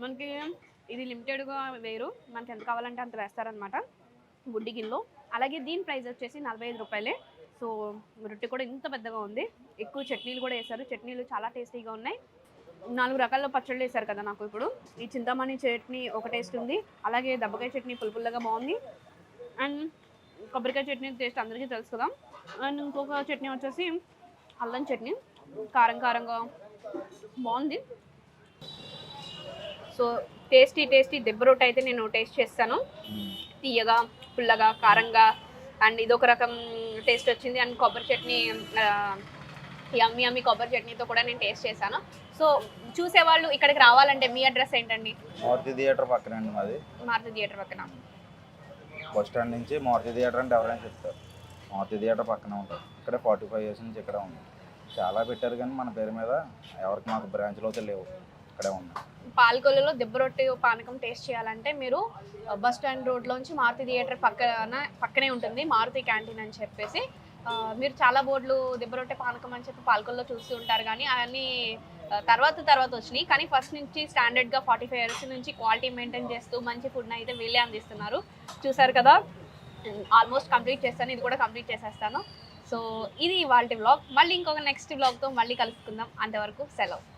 మనకి ఇది లిమిటెడ్గా వేరు. మనకి ఎంత కావాలంటే అంత వేస్తారనమాట గుడ్డి గిన్నెలో. అలాగే దీని ప్రైస్ వచ్చేసి నలభై ఐదు రూపాయలే. సో రొట్టె కూడా ఇంత పెద్దగా ఉంది. ఎక్కువ చట్నీలు కూడా వేశారు. చట్నీలు చాలా టేస్టీగా ఉన్నాయి. నాలుగు రకాల పచ్చళ్ళు వేశారు కదా నాకు ఇప్పుడు. ఈ చింతామణి చట్నీ ఒక టేస్ట్ ఉంది. అలాగే దబ్బకాయ చట్నీ పులుపుల్లగా బాగుంది. అండ్ కొబ్బరికాయ చట్నీ టేస్ట్ అందరికీ తెలుసు కదా. అండ్ ఇంకొక చట్నీ వచ్చేసి అల్లం చట్నీ. కారం కారంగా బాగుంది. సో టేస్టీ టేస్టీ దెబ్బ రొట్టె అయితే నేను టేస్ట్ చేస్తాను. తీయగా పుల్లగా కారంగా అండ్ ఇదొక రకం టేస్ట్ వచ్చింది. అండ్ కొబ్బరి చట్నీ యమ్మి యమ్మి కొబ్బరి చట్నీతో కూడా నేను టేస్ట్ చేశాను. సో చూసేవాళ్ళు ఇక్కడికి రావాలంటే మీ అడ్రస్ ఏంటండి? మారుతి థియేటర్ పక్కన అండి మాది. మారుతి థియేటర్ పక్కన. బస్ స్టాండ్ నుంచి మారుతి థియేటర్ అంటే ఎవరైనా చెప్తారు. మారుతి థియేటర్ పక్కన ఉంటుంది. ఇక్కడ ఫార్టీ ఫైవ్ ఇయర్స్ నుంచి ఇక్కడ ఉంది. చాలా పెట్టారు కానీ మన పేరు మీద ఎవరికి మాకు బ్రాంచ్లో అయితే లేవు. ఇక్కడే ఉన్నాం. పాలకొల్లులో దెబ్బ రొట్టె పానకం టేస్ట్ చేయాలంటే మీరు బస్ స్టాండ్ రోడ్లోంచి మారుతి థియేటర్ పక్కన పక్కనే ఉంటుంది మారుతి క్యాంటీన్ అని చెప్పేసి. మీరు చాలా బోర్డులు దెబ్బ రొట్టె పానకం అని చెప్పి పాలకొల్లో చూస్తూ ఉంటారు కానీ అవన్నీ తర్వాత తర్వాత వచ్చినాయి. కానీ ఫస్ట్ నుంచి స్టాండర్డ్గా ఫార్టీ ఫైవ్ ఇయర్స్ నుంచి క్వాలిటీ మెయింటైన్ చేస్తూ మంచి ఫుడ్ని అయితే వీళ్ళే అందిస్తున్నారు. చూసారు కదా? ఆల్మోస్ట్ కంప్లీట్ చేస్తాను. ఇది కూడా కంప్లీట్ చేసేస్తాను. సో ఇది ఇవాళ బ్లాగ్ మళ్ళీ ఇంకొక నెక్స్ట్ బ్లాగ్తో మళ్ళీ కలుసుకుందాం. అంతవరకు సెలవు.